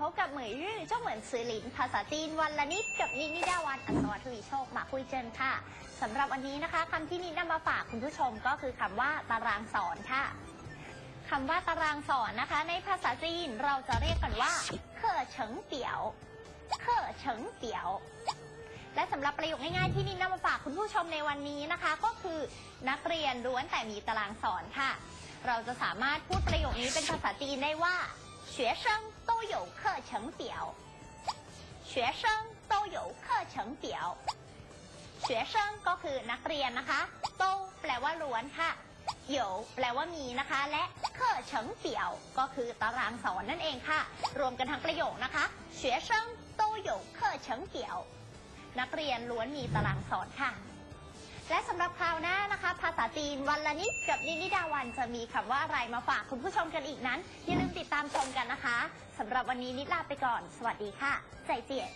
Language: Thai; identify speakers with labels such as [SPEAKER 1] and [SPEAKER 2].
[SPEAKER 1] พบกับเหมยรื่อเจ้าเหมือนซือหลิน ภาษาจีนวันละนิดกับนิดนิดาวันอัศวทวีโชคมาคุยเจนค่ะสำหรับวันนี้นะคะคำที่นิดนำมาฝากคุณผู้ชมก็คือคำว่าตารางสอนค่ะคำว่าตารางสอนนะคะ ในภาษาจีนเราจะเรียกกันว่าเคอเฉิงเปียวเคอเฉิงเปียว และสำหรับประโยคง่ายๆที่นิดนำมาฝากคุณผู้ชมในวันนี้นะคะ ก็คือนักเรียนล้วนแต่มีตารางสอนค่ะ เราจะสามารถพูดประโยคนี้เป็นภาษาจีนได้ว่า 学生都有课程表学生都有课程表学生ก็คือนักเรียนนะคะโตแปลว่าล้วนค่ะ有แปลว่ามีนะคะ และ课程表ก็คือตารางสอนนั่นเองค่ะ รวมกันทั้งประโยคนะคะ学生都有课程表นักเรียนล้วนมีตารางสอนค่ะ และสำหรับคราวหน้านะคะ ภาษาจีนวันละนิดกับนินิดาวันจะมีคำว่าอะไรมาฝากคุณผู้ชมกันอีกนั้น อย่าลืมติดตามชมกันนะคะสำหรับวันนี้นิดลาไปก่อน สวัสดีค่ะ ใจเจียน